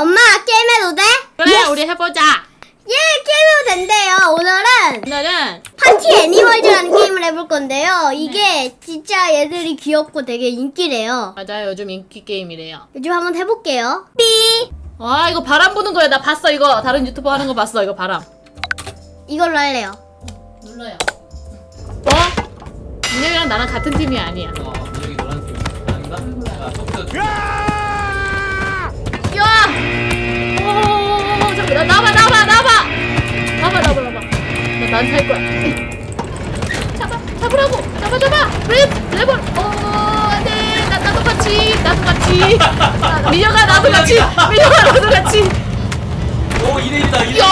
엄마 게임해도 돼? 그래 우리 해보자. 예 게임해도 된대요. 오늘은 오늘은 파티 애니멀즈라는 게임을 해볼 건데요. 이게 진짜 얘들이 귀엽고 되게 인기래요. 맞아요 요즘 인기 게임이래요. 요즘 한번 해볼게요. 삐 와 이거 바람 부는 거야 나 봤어 이거 다른 유튜버 하는 거 봤어 이거 바람. 이걸로 할래요. 눌러요. 어? 민혁이랑 나랑 같은 팀이 아니야. 어, 여기 노란 팀 아닌가? 아, 야! 난 살 거야. 잡아 잡으라고 잡아 잡아 랩 랩을 어 안 돼 나 나도 같이 나도 같이 아, 민혁아 나도 같이 민혁아 나도 같이 오 2대1이다 2대1이다 야!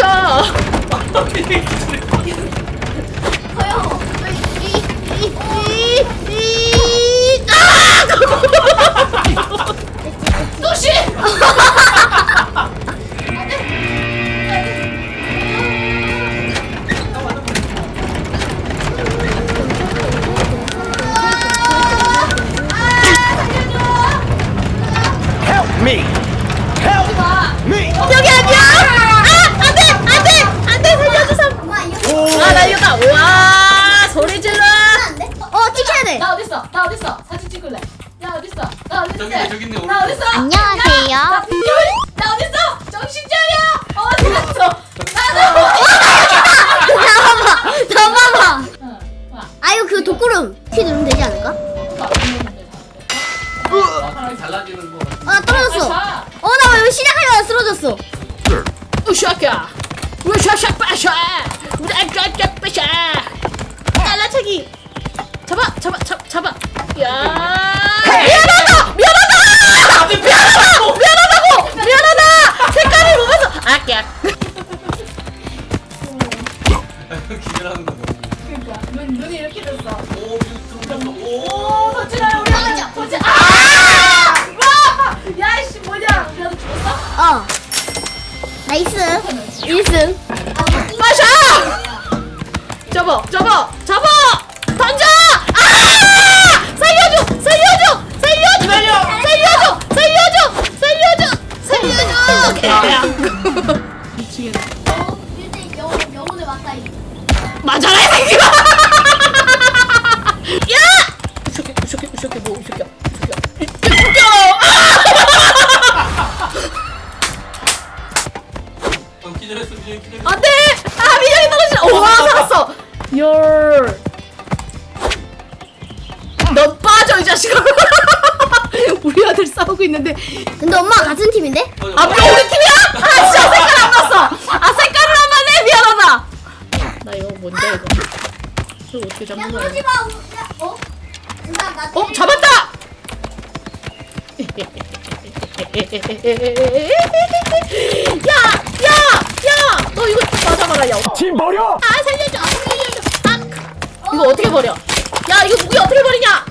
야! 저요. 아! 또시! 살려줘 살려줘 미치겠네 어, 1대 영 영혼의 맞다 이. 맞아라 이 새끼야 야! 우쇼케 우쇼케 우쇼케 뭐 우쇼케 싸우고 있는데 근데 엄마가 같은 팀인데? 아뼈 우리 팀이야? 아 진짜 색깔 안 봤어. 아 색깔을 안 봤네 미안하다. 나 이거 뭔데 이거? 이거 어떻게 잡는 거야? 이거? 마. 야, 어? 나 나. 어 잡았다. 야 야 야 너 이거 맞아봐라 야. 팀 버려! 아 살려줘 살려줘 아 이거 어떻게 버려 야 이거 무기 어떻게 버리냐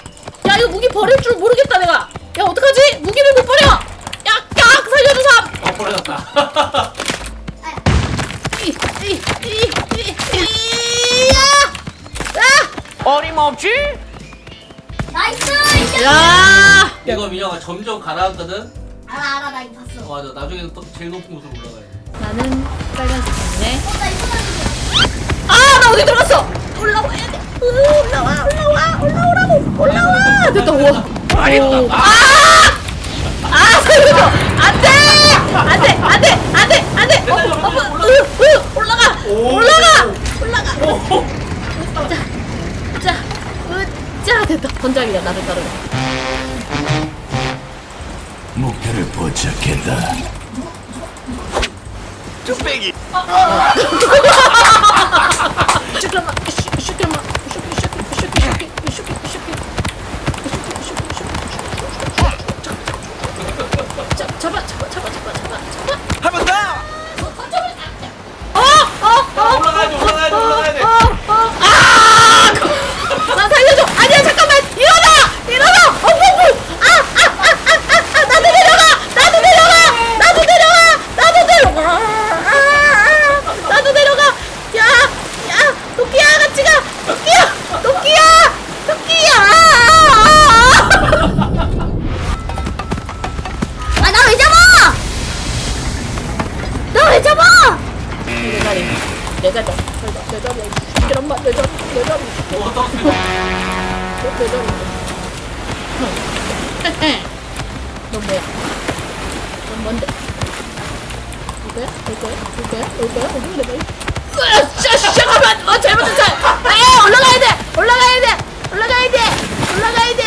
야 이거 무기 버릴 줄 모르겠다 내가 야 어떡하지 없지? 나이스. 야! 야! 이거 민영아 점점 가라앉거든 알아 알아 나 이거 봤어. 어, 맞아 나중에는 또 제일 높은 곳으로 올라가야 돼 나는 빨간색 때문에 어, 나 이거 나중에. 아! 나 어디 들어갔어! 올라와야 돼! 으, 올라와! 올라와! 올라오라고! 올라와! 됐다 우와 망했다 아! 아 내가 너, 내가 내가 내 이런 말 내가 내가 오 떨어뜨려 내가 너 뭐야? 넌 뭔데? 이거야? 잠깐만! 어, 잘못했어! 아, 올라가야 돼! 올라가야 돼! 올라가야 돼! 올라가야 돼!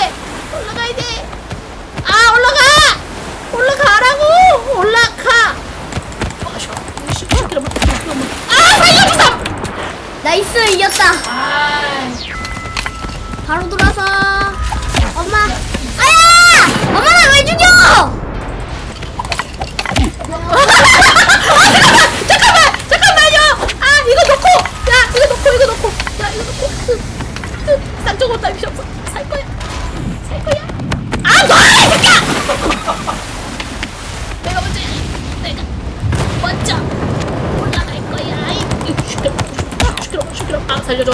살려줘.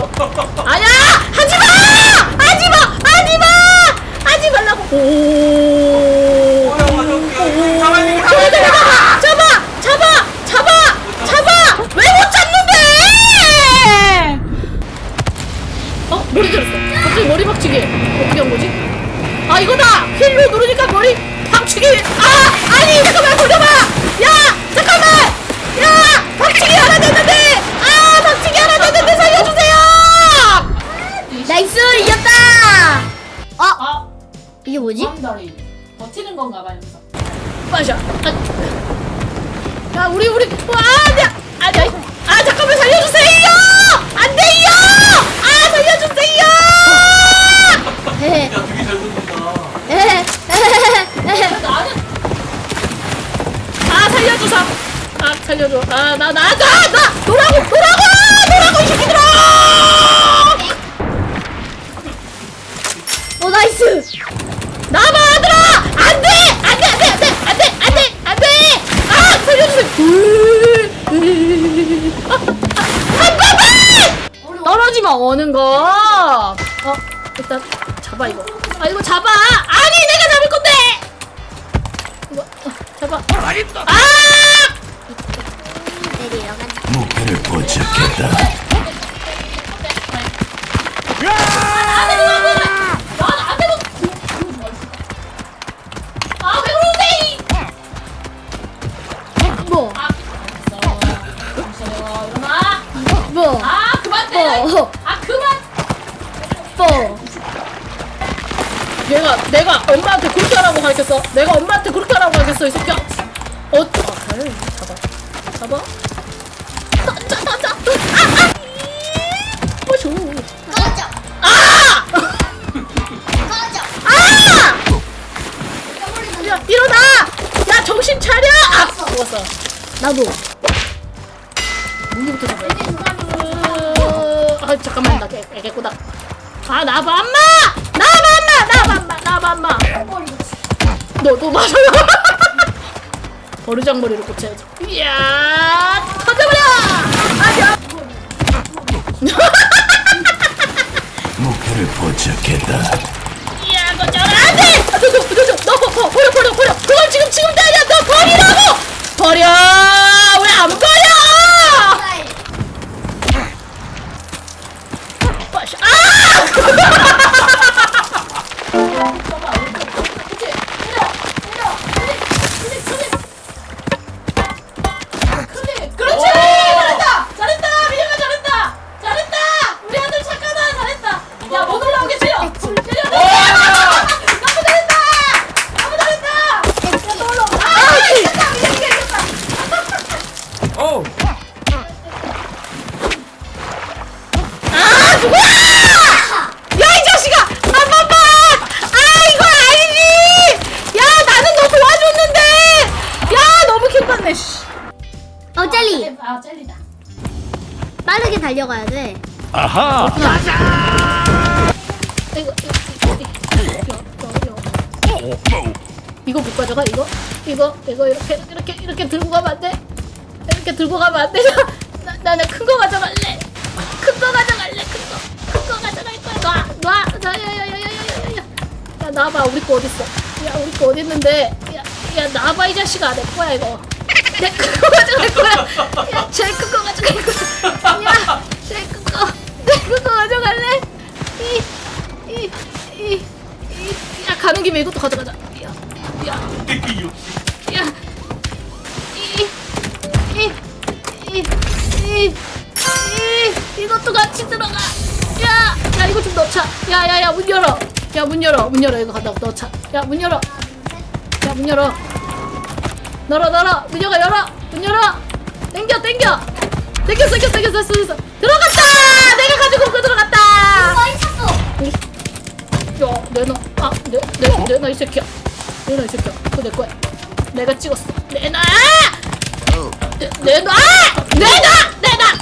아야! 하지 마! 하지 마! 하지 마! 하지 말라고. 오. 살려줘. 아 나 나 나 나! 노라고 노라고! 노라고 이 새끼들아! 어 나이스. 나봐 아들아! 안 돼! 안 돼 안 돼 안 돼 안 돼 안 돼! 안 돼! 아 살려주세요. 떨어지면 오는 거 어 일단 잡아 이거. 아 이거 잡아. 아니 내가 잡을 건데! 이거 어, 잡아. 아 뭐? 뭐? 아, 그만 내가 엄마한테 그렇게 하라고 가르쳤어. 내가 엄마한테 그렇게 하라고 가르쳤어, 이 새끼야. 너도 맞아요. 버르장머리로 고쳐야지. 이야 터져버려! 목표를 포착했다. 이야 거절 안 돼! 아, 너, 너, 너, 너, 너, 버, 버려, 버려, 버려. 그걸 지금 지금 때려. 너 버리라고! 버려! 왜 안 버려? 빠시- 아! 달려가야 돼. 아하! 이거, 이거, 이거, 이거, 이거, 이거. 이거 못 가져가, 이거? 이거, 이거 이렇게, 이렇게, 이렇게 들고 가면 안 돼? 이렇게 들고 가면 안 돼? 나, 나는 큰 거 가져갈래. 큰 거 가져갈래, 큰 거. 큰 거 가져갈 거야. 놔, 놔, 놔, 야, 야, 야, 야, 야, 야, 야. 야, 나와봐, 우리 거 어딨어? 야, 우리 거 어딨는데? 야, 야, 나와봐, 이 자식아. 내 거야, 이거. 내 그거 가져갈 거야. 야, 제 그거 가져갈 거야. 야, 제 그거, 내 그거 가져갈래? 이, 이, 이, 이. 야, 가는 김에 이것도 가져가자. 야, 야. 야, 이, 이, 이, 이, 이, 이것도 같이 들어가. 야, 야, 이거 좀 넣자. 야, 야, 야, 문 열어. 야, 문 열어. 문 열어. 이거 갖다 넣자. 야, 문 열어. 야, 문 열어. 열어, 열어. 문 열어, 열어. 문 열어. 땡겨, 땡겨. 땡겼어, 땡겼어, 땡겼어, 됐어, 됐어. 들어갔다! 내가 가지고 온거 들어갔다! 많이 찼어. 야, 내놔. 아, 내, 내, 내놔, 이 새끼야. 내놔, 이 새끼야. 그거 내 거야. 내가 찍었어. 내놔! 내, 내놔! 내놔! 내놔!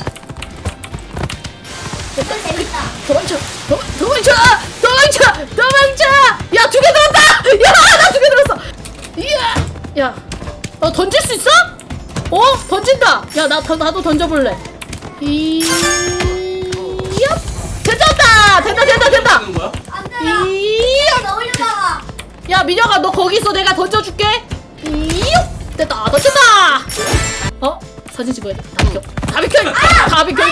이거 재밌다. 도망쳐! 도, 도망쳐! 도망쳐! 도망쳐! 야, 두 개 들었다! 야, 나 두 개 들었어! 이야! 야, 어, 던질 수 있어? 어? 던진다! 야, 나, 더, 나도 던져볼래. 이, 야! 됐다! 된다, 된다, 된다! 이야! 넣으려다가. 야 민혁아 너 거기 있어 내가 던져줄게. 이육 됐다 던졌다. 어? 사진 찍어야 돼다 비켜. 다 비켜 다 비켜.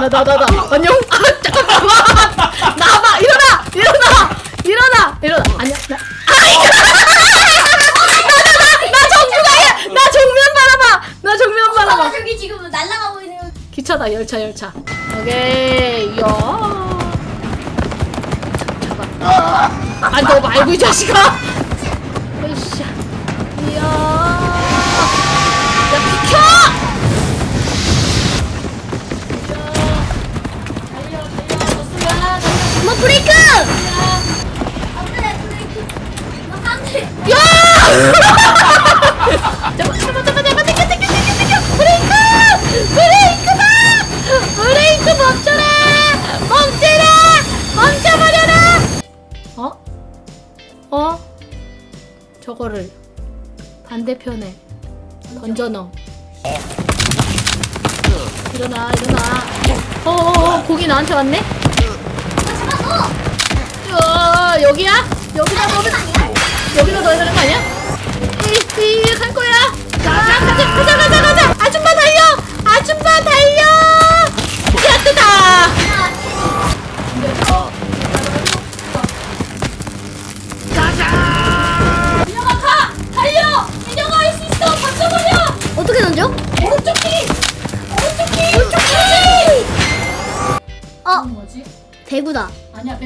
나나 나나 안녕? 아 잠깐만. 나와봐. 일어나. 일어나. 일어나. 일어나. 아니야 나 정중하게 나 정면 바라봐 나 정면 아, 바라봐 저기 지금 날아가고 기차다 열차 열차. 오케이 야 잡아. 아너 말고 이 자식아! 으쌰 이야 야 비켜! 달려 달려. 뭐 브레이크. 편에 던져 넣어 일어나 일어나 어어어 고기 나한테 왔네 잡았어. 어 여기야? 여기다 넣으면? 여기다 넣어야 되는 거 아니야? 이이 갈 거야.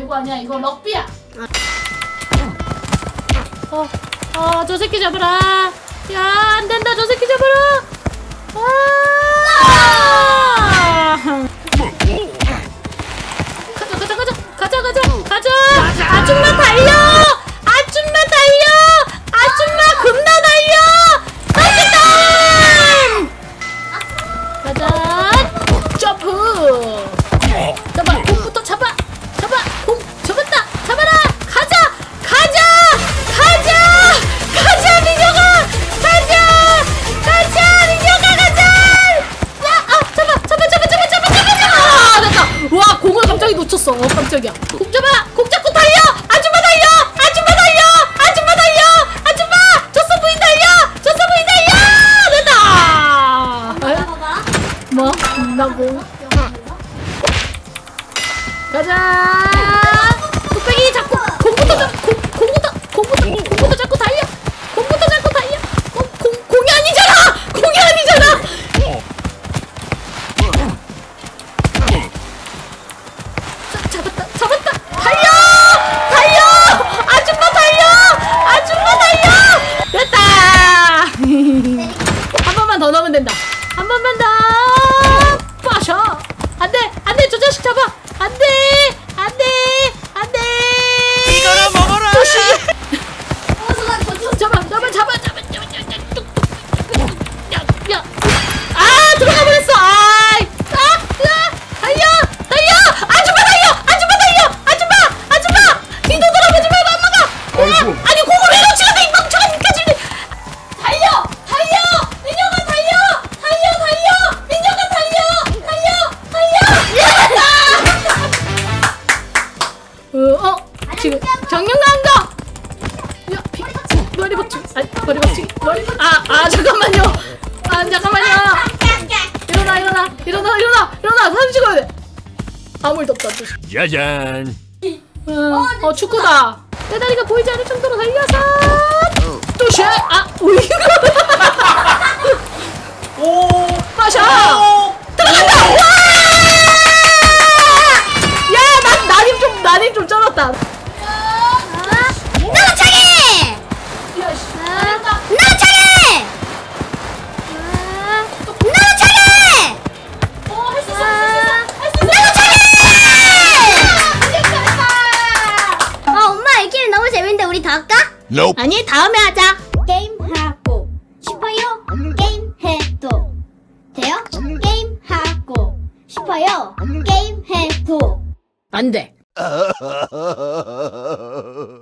배구 아니야 이거 럭비야 어, 어, 저 새끼 잡아라. 야, 안 된다, 저 새끼 잡아라. 아! 놓쳤 아, 머리 박치기. 아, 아, 잠깐만요. 아, 잠깐만요. 일어나, 일어나, 일어나, 일어나, 일어나. 사진 찍어야 돼. 아무 일도 없다. 짜잔. 음, 어, 축구다. 내 다리가 보이지 않을 정도로 달려서. 또 쉐. 아, 우유. 오. 마셔. 들어간다. 야, 나 나님 좀 나님 좀 쩔었다. Nope. 아니, 다음에 하자.